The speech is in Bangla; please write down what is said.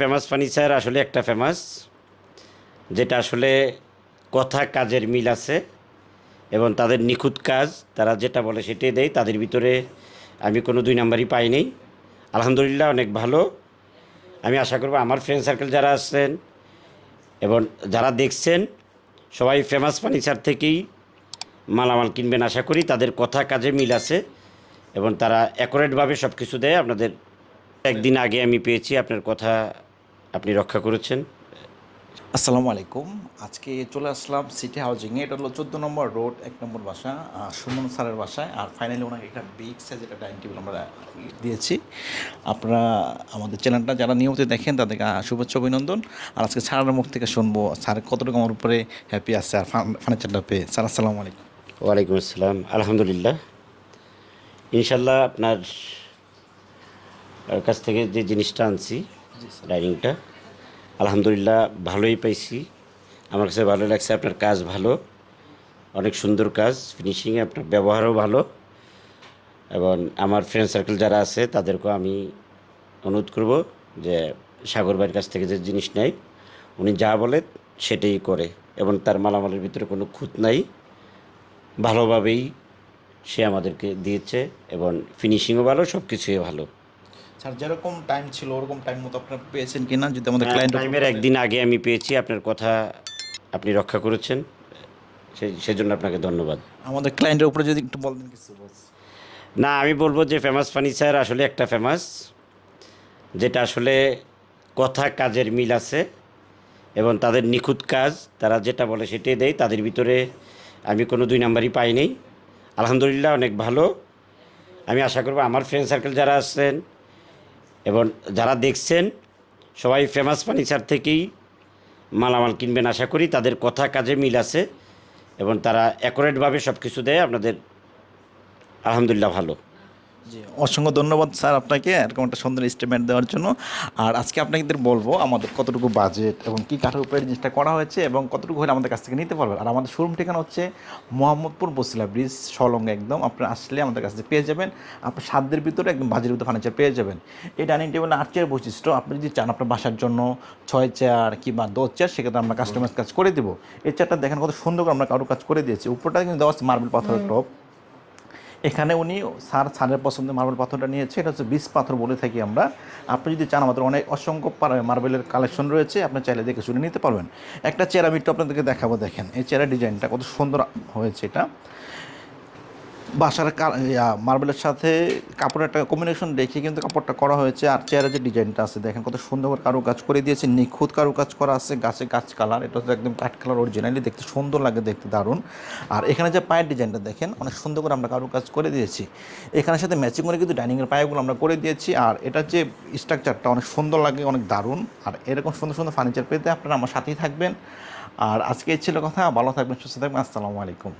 ফেমাস ফার্নিচার আসলে একটা ফেমাস যেটা আসলে কথা কাজের মিল আছে এবং তাদের নিখুঁত কাজ, তারা যেটা বলে সেটাই দেয়। তাদের ভিতরে আমি কোনো দুই নাম্বারই পাই আলহামদুলিল্লাহ অনেক ভালো। আমি আশা করব আমার ফ্রেন্ড সার্কেল যারা আছেন এবং যারা দেখছেন, সবাই ফেমাস ফার্নিচার থেকেই মালামাল কিনবেন আশা করি। তাদের কথা কাজে মিল আছে এবং তারা অ্যাকোরেটভাবে সব কিছু দেয়। আপনাদের একদিন আগে আমি পেয়েছি আপনার কথা আপনি রক্ষা করেছেন। আসসালামু আলাইকুম। আজকে চলে আসলাম সিটি হাউজিংয়ে এটা হলো চোদ্দ নম্বর রোড এক নম্বর বাসা সুমন স্যারের বাসায়। আর ফাইনালি ওনাকে একটা বিগ সাইজ একটা ডাইনিং টেবিল আমরা দিয়েছি। আপনারা আমাদের চ্যানেলটা যারা নিয়মিত দেখেন তাদেরকে শুভেচ্ছা অভিনন্দন। আর আজকে স্যারের মুখ থেকে শুনব স্যার কতটুকু আমার উপরে হ্যাপি আছে আর ফার্নিচারটা পেয়ে। স্যার আসসালামু আলাইকুম। ওয়ালাইকুম আসসালাম। আলহামদুলিল্লাহ। ইনশাল্লাহ আপনার কাছ থেকে যে জিনিসটা আনছি ডাইনিংটা আলহামদুলিল্লাহ, ভালোই পাইছি। আমার কাছে ভালো লাগছে, আপনার কাজ ভালো। অনেক সুন্দর কাজ ফিনিশিংয়ে আপনার ব্যবহারও ভালো। এবং আমার ফ্রেন্ড সার্কেল যারা আছে, তাদেরকেও আমি অনুরোধ করব যে, সাগর ভাইয়ের কাছ থেকে যে জিনিস নেয়, উনি যা বলে সেটাই করে। এবং তার মালামালের ভিতরে কোনো খুঁত নাই। ভালোভাবেই সে আমাদেরকে দিয়েছে এবং ফিনিশিংও ভালো সব কিছুই ভালো। স্যার যেরকম টাইম ছিল ওরকম টাইম মতো আপনারা পেয়েছেন কিনা? যদি আমাদের ক্লায়েন্ট টাইমের একদিন আগে আমি পেয়েছি আপনার কথা আপনি রক্ষা করেছেন। সেই সেজন্য আপনাকে ধন্যবাদ। আমাদের ক্লায়েন্টের উপরে যদি একটু বলতেন কিছু না আমি বলব যে ফেমাস ফার্নিচার আসলে একটা ফেমাস যেটা আসলে কথা কাজের মিল আছে এবং তাদের নিখুঁত কাজ তারা যেটা বলে সেটাই দেয়। তাদের ভিতরে আমি কোনো দুই নাম্বারই পাইনি আলহামদুলিল্লাহ অনেক ভালো। আমি আশা করব আমার ফ্রেন্ড সার্কেল যারা আছেন এবং যারা দেখছেন, সবাই ফেমাস ফার্নিচার থেকেই মালামাল কিনবেন আশা করি, তাদের কথা কাজে মিল আছে এবং তারা অ্যাকোরেটভাবে সব কিছু দেয়, আপনাদের আলহামদুলিল্লাহ ভালো। জি, অসংখ্য ধন্যবাদ স্যার আপনাকে এরকম একটা সুন্দর স্টেটমেন্ট দেওয়ার জন্য। আর আজকে আপনাদের বলব আমাদের কতটুকু বাজেট এবং কী কাঠের উপরে জিনিসটা করা হয়েছে এবং কতটুকু হলে আমাদের কাছ থেকে নিতে পারবেন আর আমাদের শোরুম ঠিকানা হচ্ছে মোহাম্মদপুর বসিলা ব্রিজ সলঙ্গে একদম। আপনি আসলে আমাদের কাছ থেকে পেয়ে যাবেন। আপনি সাধ্যের ভিতরে একদম বাজেটের ভিতরে ফার্নিচার পেয়ে যাবেন। এই ডাইনিং টেবিল আট চেয়ার বৈশিষ্ট্য, আপনি যদি চান আপনার বাসার জন্য ছয় চেয়ার কিংবা দশ চেয়ার সেক্ষেত্রে আমরা কাস্টমাইজ কাজ করে দেবো। এই চেয়ারটা দেখেন কত সুন্দর করে আমরা কারও কাজ করে দিয়েছি। উপরটা কিন্তু দেওয়া আছে মার্বেল পাথরের টপ এখানে উনি সার সারের পছন্দের মার্বেল পাথরটা নিয়েছে, এটা হচ্ছে বিষ পাথর বলে থাকি আমরা। আপনি যদি চান আমাদের অনেক অসংখ্য মার্বেলের কালেকশন রয়েছে, আপনি চাইলে দেখে শুনে নিতে পারবেন। একটা চেরা আমি আপনাদেরকে দেখাবো, দেখেন। এই চেরা ডিজাইনটা কত সুন্দর হয়েছে এটা। বাসার মার্বেলের সাথে কাপড়ের একটা কম্বিনেশন রেখে কিন্তু কাপড়টা করা হয়েছে। আর চেয়ারের যে ডিজাইনটা আছে, দেখেন কত সুন্দর করে কাজ করে দিয়েছে, নিখুঁত কারু কাজ করা আছে, গাছে গাছ কালার এটা হচ্ছে একদম কাঠ কালার অরিজিনালি দেখতে সুন্দর লাগে, দেখতে দারুণ। আর এখানে যে পায়ের ডিজাইনটা দেখেন, অনেক সুন্দর করে আমরা কারু কাজ করে দিয়েছি। এখানের সাথে ম্যাচিং করে কিন্তু ডাইনিংয়ের পায়েগুলো আমরা করে দিয়েছি। আর এটার যে স্ট্রাকচারটা অনেক সুন্দর লাগে, অনেক দারুণ। আর এরকম সুন্দর সুন্দর ফার্নিচার পেতে আপনারা আমার সাথেই থাকবেন। আর আজকে ছিল কথা, ভালো থাকবেন, সুস্থ থাকবেন, আসসালামু আলাইকুম।